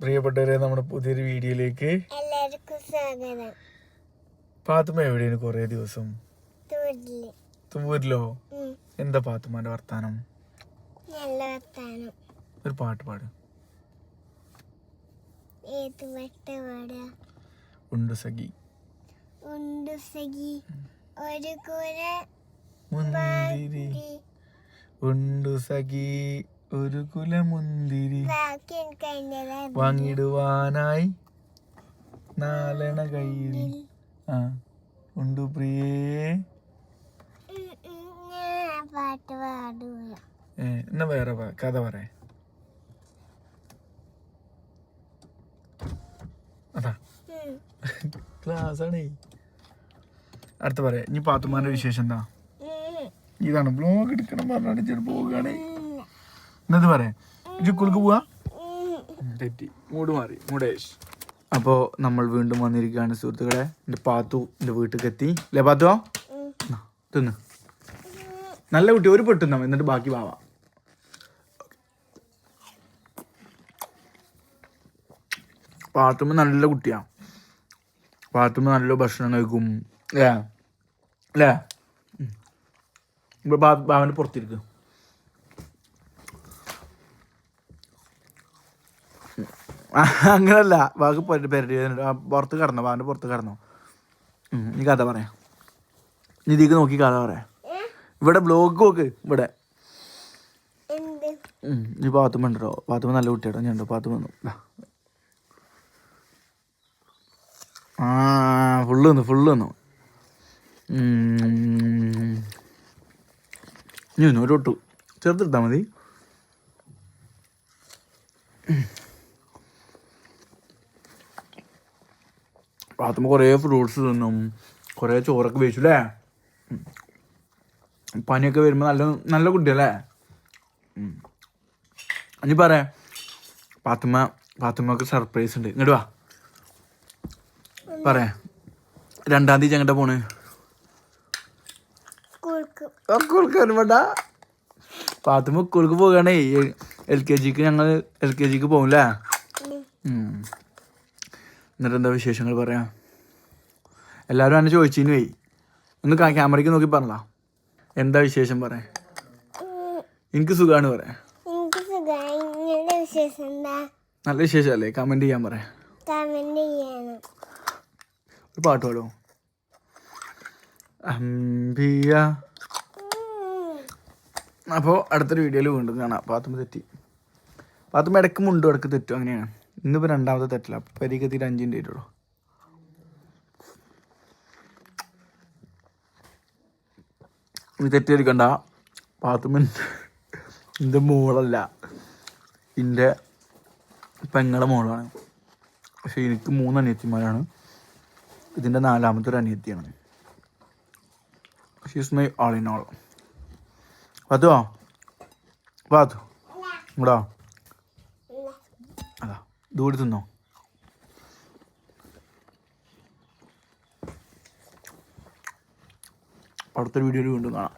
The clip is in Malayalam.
പ്രിയപ്പെട്ടവരെ നമ്മുടെ പുതിയൊരു വീഡിയോയിലേക്ക് പാത്തുമ്മ എവിടെയാണ് കുറേ ദിവസം? തുമ്പൂരിലോ എന്താ പാത്തുമ്മന്റെ വർത്താനം? ഒരു പാട്ട് പാട്. ഉണ്ട് സഖി. ഉണ്ട് സഖി. ഒരു കുര മുന്തിരി. ഉണ്ട് സഖി. ഒരു കുലമുന്തിരി വാങ്ങിടുവാനായി നാലണ കയ്യിൽ. ആ. ഉണ്ടു പ്രിയേ. എന്നാ വേറെ കഥ പറ അതാ. അടുത്ത പറയാ. ഇനി പാത്തുമാരുടെ വിശേഷം എന്താ? ഇതാണ്. ബ്ലോഗ് എടുക്കണം പറഞ്ഞാണ് ചില പോവുകയാണ്. ഉം. എന്നത് പറയാം. ഇജ്ജ് സ്കൂൾക്ക് പോവാ. തെറ്റി. മൂട് മാറി. മൂടേഷ്. അപ്പോൾ നമ്മൾ വീണ്ടും വന്നിരിക്കുകയാണ് സുഹൃത്തുക്കളെ. എന്റെ പാത്തു എന്റെ വീട്ടിലേക്ക് എത്തി അല്ലേ പാത്തു? തിന്ന്. നല്ല കുട്ടി ഒരു പെട്ടുന്ന എന്നിട്ട് ബാക്കി പാവാ പാത്തുമ്മ നല്ല കുട്ടിയാ. പാത്തുമ്മ നല്ല ഭക്ഷണം കഴിക്കും. അല്ലേ? അല്ലേ? ഇപ്പൊ ഭാവന പുറത്തിരിക്കും. അങ്ങനല്ല. വാക്ക് ബാക്കി പെരടി പുറത്ത് കടന്നോ വാന്റെ പുറത്ത് കടന്നോ. നീ കഥ പറയാം. നീ ദീക്ക് നോക്കി കഥ പറയാം. ഇവിടെ ബ്ലോഗ് നോക്ക് ഇവിടെ. നീ പാത്തുമ്മ ഉണ്ടോ പാത്തുമ്മ നല്ല കുട്ടിയാട്ടോ. ഞാൻ ഉണ്ടോ. പാത്തുമ്മ വന്നു. ആ ഫുള്ള് വന്നു ഫുള്ള് വന്നു. ഒരു ഒട്ടു ചെറുതെടുത്താൽ മതി. പാത്തുമ്മ കുറേ ഫ്രൂട്ട്സ് തിന്നും. കുറേ ചോറൊക്കെ കഴിച്ചു അല്ലേ. പനിയൊക്കെ വരുമ്പോൾ നല്ല നല്ല കുട്ടിയല്ലേ ഉം. ഇനി പറയാ. പാത്തുമ്മ പാത്തുമ്മക്ക് സർപ്രൈസ് ഉണ്ട്. ഇങ്ങോട്ട് വാ. പറയാ. രണ്ടാം തീയതി എങ്ങോട്ടാ പോണ്? സ്കൂൾക്ക്. വരുമ്പോണ്ട? പാത്തുമ്മ സ്കൂൾക്ക് പോവുകയാണേ എൽ കെ ജിക്ക് ഞങ്ങൾ എൽ കെ ജിക്ക് പോകും ഉം. എന്നിട്ട് എന്താ വിശേഷങ്ങൾ പറയാം? എല്ലാവരും എന്നെ ചോദിച്ചിന് പോയി ഒന്ന് ക്യാമറയ്ക്ക് നോക്കി പറഞ്ഞാ എന്താ വിശേഷം പറയാം. എനിക്ക് സുഖമാണ് പറയാം. നല്ല വിശേഷം അല്ലേ വിശേഷമല്ലേ? കമന്റ് ചെയ്യാൻ പറയാം. കമന്റ് ഒരു പാട്ട് പാടുമോ അമ്പിയ. അപ്പോൾ അടുത്തൊരു വീഡിയോയിൽ വീണ്ടും കാണാം. പാത്തുമ്മ തെറ്റി. പാത്തുമ്മ ഇടയ്ക്ക് മുണ്ടും ഇടയ്ക്ക് തെറ്റും അങ്ങനെയാണ്. ഇന്നിപ്പോൾ രണ്ടാമത്തെ തെറ്റില്ല അപ്പോൾ പരിക്ക് എത്തിയിട്ട് അഞ്ചിന്റെ ആയിട്ടുള്ളൂ ഇനി തെറ്റിയിരിക്കണ്ട പാത്തുമ്മ എന്റെ മോളല്ല. എന്റെ പെങ്ങളുടെ മോളാണ്. പക്ഷെ എനിക്ക് മൂന്ന് അനിയത്തിമാരാണ്. ഇതിന്റെ നാലാമത്തെ ഒരു അനിയത്തിയാണ്. She's my all in all പാത്തുവോ Pathu ഇങ്ങടാ ദൂരെ തിന്നോ? അടുത്തൊരു വീഡിയോയിൽ വീണ്ടും കാണാം.